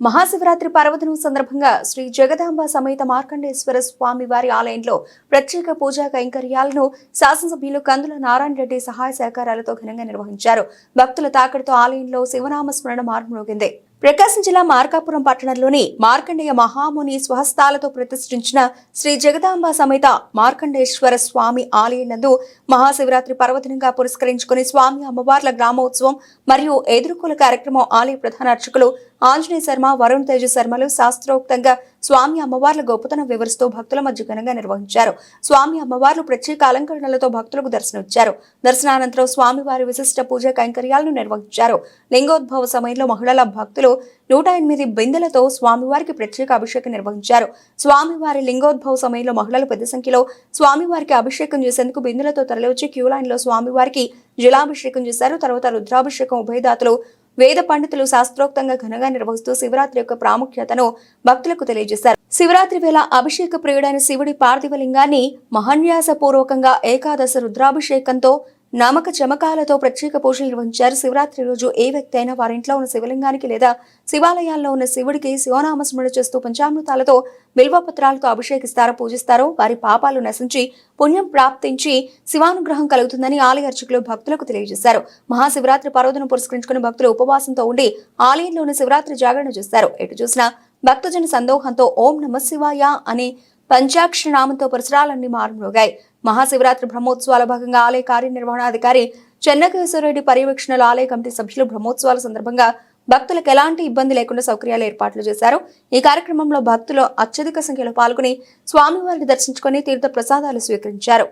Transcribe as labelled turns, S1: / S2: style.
S1: మహాశివరాత్రి పర్వదినం సందర్భంగా శ్రీ జగదాంబ సమేత మార్కండేశ్వర స్వామి వారి ఆలయంలో ప్రత్యేక పూజా కైంకర్యాలను శాసనసభ్యులు కందుల నారాయణ రెడ్డి సహాయ సహకారాలతో ఘనంగా నిర్వహించారు. భక్తుల తాకడితో ఆలయంలో శివనామ స్మరణ మార్మోగింది ప్రకాశం జిల్లా మార్కాపురం పట్టణంలోని మార్కండేయ మహాముని స్వహస్తాలతో ప్రతిష్ఠించిన శ్రీ జగదాంబ సమేత మార్కండేశ్వర స్వామి ఆలయం నందు మహాశివరాత్రి పర్వదినంగా పురస్కరించుకుని స్వామి అమ్మవార్ల గ్రామోత్సవం మరియు ఎదుర్కోల కార్యక్రమం ఆలయ ప్రధాన అర్చకులు ఆంజనేయ శర్మ వరుణ్ తేజ శర్మలు శాస్త్రోక్తంగా స్వామి అమ్మవార్ల గొప్పతనం వివరిస్తూ భక్తుల మధ్య ఘనంగా నిర్వహించారు. స్వామి అమ్మవార్లు ప్రత్యేక అలంకరణలతో భక్తులకు దర్శనమిచ్చారు. దర్శనానంతరం స్వామివారి విశిష్ట పూజ కైంకర్యాలను నిర్వహించారు. లింగోద్భవ సమయంలో మహిళల భక్తులు నూట ఎనిమిది బిందెలతో స్వామివారికి ప్రత్యేక అభిషేకం నిర్వహించారు. స్వామివారి లింగోద్భవ సమయంలో మహిళలు పెద్ద సంఖ్యలో స్వామివారికి అభిషేకం చేసేందుకు బిందెలతో తరలివచ్చి క్యూ లైన్లో స్వామివారికి జలాభిషేకం చేశారు. తర్వాత రుద్రాభిషేకం ఉభయదాతలు వేద పండితులు శాస్త్రోక్తంగా ఘనంగా నిర్వహిస్తూ శివరాత్రి యొక్క ప్రాముఖ్యతను భక్తులకు తెలియజేశారు. శివరాత్రి వేళ అభిషేక ప్రియుడైన శివుడి పార్థివలింగాన్ని మహాన్యాస పూర్వకంగా ఏకాదశ రుద్రాభిషేకంతో నామక చమకాలతో ప్రత్యేక పూజలు నిర్వహించారు. శివరాత్రి రోజు ఏ వ్యక్తి అయినా వారి ఇంట్లో ఉన్న శివలింగానికి లేదా శివాలయాల్లో ఉన్న శివుడికి శివనామస్మరణ చేస్తూ పంచామృతాలతో బిల్వపత్రాలతో అభిషేకిస్తారో పూజిస్తారో వారి పాపాలు నశించి పుణ్యం ప్రాప్తించి శివానుగ్రహం కలుగుతుందని ఆలయ అర్చకులు భక్తులకు తెలియజేశారు. మహాశివరాత్రి పర్వదను పురస్కరించుకుని భక్తులు ఉపవాసంతో ఉండి ఆలయంలోని శివరాత్రి జాగరణ చేస్తారు. ఎటు చూసినా భక్తజన సందోహంతో ఓం నమ శివాయ అనే పంచాక్షర నామంతో పరిసరాలన్నీ మారుమోగాయి మహాశివరాత్రి బ్రహ్మోత్సవాల భాగంగా ఆలయ కార్యనిర్వహణాధికారి చెన్నకేశ్వరరెడ్డి పర్యవేక్షణలో ఆలయ కమిటీ సభ్యులు బ్రహ్మోత్సవాల సందర్భంగా భక్తులకు ఎలాంటి ఇబ్బంది లేకుండా సౌకర్యాలు ఏర్పాట్లు చేశారు. ఈ కార్యక్రమంలో భక్తులు అత్యధిక సంఖ్యలో పాల్గొని స్వామివారిని దర్శించుకుని తీర్థ ప్రసాదాలు స్వీకరించారు.